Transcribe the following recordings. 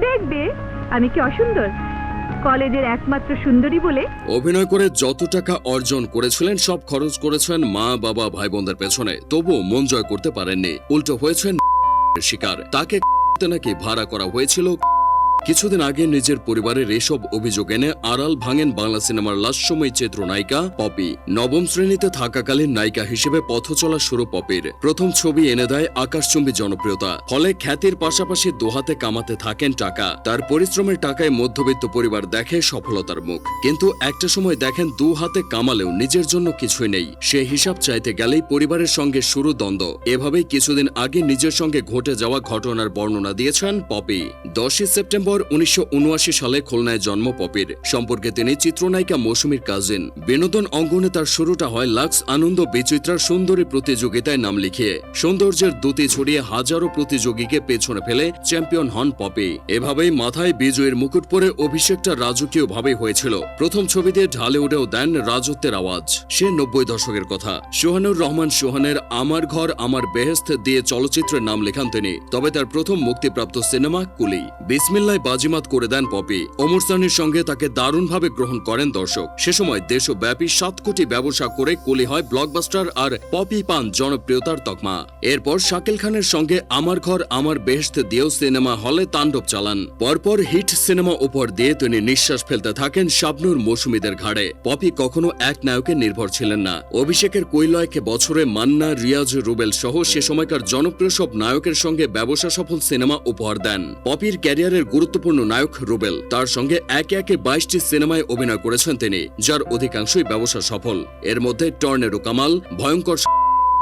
দেখবে, আমি কি অসুন্দর। কলেজের একমাত্র সুন্দরী বলে অভিনয় করে যত টাকা অর্জন করেছিলেন, সব খরচ করেছেন মা, বাবা ভাই বোনদের পেছনে। তবু মন জয় করতে পারেননি। উল্টো হয়েছেন শিকার। তাকে নাকি ভাড়া করা হয়েছিল কিছুদিন আগে নিজের পরিবারের এসব অভিযোগ এনে আড়াল ভাঙেন বাংলা সিনেমার লাস্যময়ী চিত্রনায়িকা পপি। নবম শ্রেণীতে থাকাকালীন নায়িকা হিসেবে পথ চলা শুরু পপির। প্রথম ছবি এনে দেয় আকাশচুম্বী জনপ্রিয়তা। ফলে খ্যাতির পাশাপাশি দোহাতে কামাতে থাকেন টাকা। তার পরিশ্রমের টাকায় মধ্যবিত্ত পরিবার দেখে সফলতার মুখ। কিন্তু একটা সময় দেখেন দু হাতে কামালেও নিজের জন্য কিছুই নেই। সে হিসাব চাইতে গেলেই পরিবারের সঙ্গে শুরু দ্বন্দ্ব। এভাবেই কিছুদিন আগে নিজের সঙ্গে ঘটে যাওয়া ঘটনার বর্ণনা দিয়েছেন পপি। দশই সেপ্টেম্বর উনিশশো উনআশি সালে খুলনায় জন্ম পপির। সম্পর্কে তিনি চিত্রনায়িকা মৌসুমীর কাজিন। বিনোদন অঙ্গনে তার শুরুটা হয় লাক্স আনন্দ বিচিত্রার সুন্দরী প্রতিযোগিতায় নাম লিখিয়ে। সৌন্দর্যের দুতি ছড়িয়ে হাজারো প্রতিযোগীকে পেছনে ফেলে চ্যাম্পিয়ন হন পপি। এভাবেই মাথায় বিজয়ের মুকুট পরে অভিষেকটা রাজকীয় ভাবে হয়েছিল। প্রথম ছবিতে ঢালে উঠেও দেন রাজত্বের আওয়াজ। সে নব্বই দশকের কথা। সোহানুর রহমান সোহানের আমার ঘর, আমার বেহেস্ত দিয়ে চলচ্চিত্রের নাম লেখান তিনি। তবে তার প্রথম মুক্তিপ্রাপ্ত সিনেমা কুলি। বিসমিল্লায় বাজিমাত করে দেন পপি। ওমর সানির সঙ্গে তাকে দারুণভাবে গ্রহণ করেন দর্শক। সে সময় দেশব্যাপী সাত কোটি ব্যবসা করে কুলি হয় ব্লকবাস্টার আর পপি পান জনপ্রিয়তার তকমা। এরপর শাকিল খানের সঙ্গে আমার ঘর, আমার বেহেস্ত দিয়েও সিনেমা হলে তাণ্ডব চালান। পরপর হিট সিনেমা উপর দিয়ে তিনি নিঃশ্বাস ফেলতে থাকেন শাবনুর মৌসুমীদের ঘাড়ে। পপি কখনো এক নায়কের নির্ভর ছিলেন না। অভিষেকের কৈলয়কে বছরে মান্না, রিয়াজ, রুবেল সহ সে সময়কার জনপ্রিয় সব নায়কের সঙ্গে ব্যবসা সফল সিনেমা উপহার দেন। পপির ক্যারিয়ারের গুরুত্বপূর্ণ নায়ক রুবেল। তার সঙ্গে একে একে বাইশটি সিনেমায় অভিনয় করেছেন তিনি, যার অধিকাংশই ব্যবসা সফল। এর মধ্যে টর্নেরো কামাল, ভয়ঙ্কর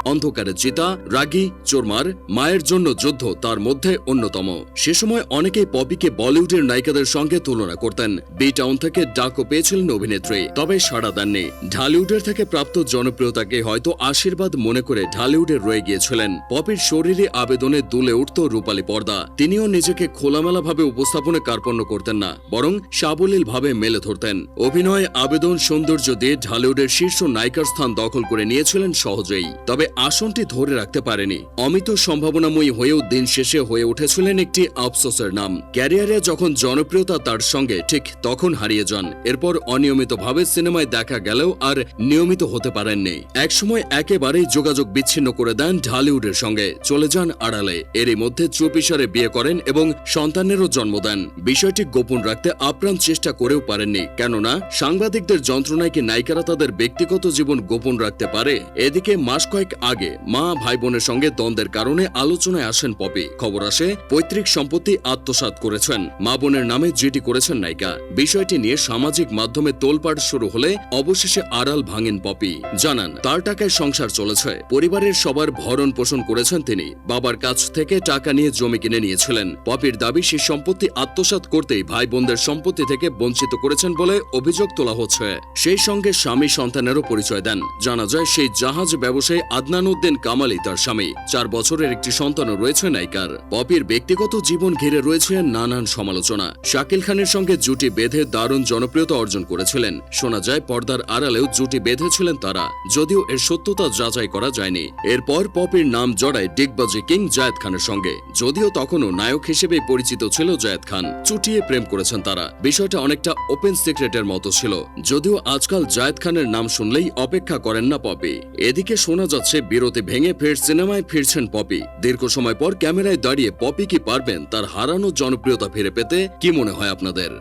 অন্ধকারে চিতা, রাগী, চোরমার, মায়ের জন্য যুদ্ধ তার মধ্যে অন্যতম। সে সময় অনেকেই পপিকে বলিউডের নায়িকাদের সঙ্গে তুলনা করতেন। বি টাউন থেকে ডাকও পেয়েছিলেন অভিনেত্রী, তবে সাড়া দেননি। ঢালিউডের থেকে প্রাপ্ত জনপ্রিয়তাকে হয়তো আশীর্বাদ মনে করে ঢালিউডে রয়ে গিয়েছিলেন। পপির শরীরে আবেদনে দুলে উঠত রূপালী পর্দা। তিনিও নিজেকে খোলামেলা ভাবে উপস্থাপনে কার্পণ্য করতেন না, বরং সাবলীলভাবে মেলে ধরতেন। অভিনয় আবেদন সৌন্দর্য দিয়ে ঢালিউডের শীর্ষ নায়িকার স্থান দখল করে নিয়েছিলেন সহজেই। তবে আসনটি ধরে রাখতে পারেনি। অমিত সম্ভাবনাময়ী হয়েও দিন শেষে হয়ে উঠেছিলেন একটি আফসোসের নাম। ক্যারিয়ারে যখন জনপ্রিয়তা তার সঙ্গে, ঠিক তখন হারিয়ে যান। এরপর অনিয়মিতভাবে সিনেমায় দেখা গেলেও আর নিয়মিত হতে পারেননি। একসময় একেবারেই যোগাযোগ বিচ্ছিন্ন করে দেন ঢালিউডের সঙ্গে। চলে যান আড়ালে। এরই মধ্যে চুপিসারে বিয়ে করেন এবং সন্তানেরও জন্ম দেন। বিষয়টি গোপন রাখতে আপ্রাণ চেষ্টা করেও পারেননি। কেননা, সাংবাদিকদের যন্ত্রণায় কি নায়িকারা তাদের ব্যক্তিগত জীবন গোপন রাখতে পারে? এদিকে মাস কয়েক আগে মা ভাই বোনের সঙ্গে দ্বন্দ্বের কারণে আলোচনায় আসেন পপি। খবর আসে, পৈতৃক সম্পত্তি আত্মসাৎ করেছেন। মা বোনের নামে জিডি করেছেন নায়িকা। বিষয়টি নিয়ে সামাজিক মাধ্যমে তোলপাড় শুরু হলে অবশেষে আড়াল ভাঙেন পপি। জানান, তার টাকায় সংসার চলেছে। পরিবারের সবার ভরণ পোষণ করেছেন তিনি। বাবার কাছ থেকে টাকা নিয়ে জমি কিনে নিয়েছিলেন। পপির দাবি সেই সম্পত্তি আত্মসাৎ করতেই ভাই বোনদের সম্পত্তি থেকে বঞ্চিত করেছেন বলে অভিযোগ তোলা হচ্ছে। সেই সঙ্গে স্বামী সন্তানেরও পরিচয় দেন। জানা যায়, সেই জাহাজ ব্যবসায়ী আদনান উদ্দিন কামালি তার স্বামী। চার বছরের একটি সন্তানও রয়েছে নায়িকার। পপির ব্যক্তিগত জীবন ঘিরে রয়েছে নানান সমালোচনা। শাকিল খানের সঙ্গে জুটি বেঁধে দারুণ জনপ্রিয়তা অর্জন করেছিলেন। শোনা যায়, পর্দার আড়ালেও জুটি বেঁধেছিলেন তারা। যদিও এর সত্যতা যাচাই করা যায়নি। এরপর পপির নাম জড়ায় ডিগবাজি কিং জায়েদ খানের সঙ্গে। যদিও তখনও নায়ক হিসেবে পরিচিত ছিল জায়েদ খান। চুটিয়ে প্রেম করেছেন তারা। বিষয়টা অনেকটা ওপেন সিক্রেটের মতো ছিল। যদিও আজকাল জায়েদ খানের নাম শুনলেই অপেক্ষা করেন না পপি। এদিকে শোনা যাচ্ছে বিরতি ভেঙে ফের সিনেমায় ফিরছেন পপি। দীর্ঘ সময় পর ক্যামেরায় দাঁড়িয়ে পপি কি পারবেন তার হারানো জনপ্রিয়তা ফিরে পেতে কি মনে হয় আপনাদের?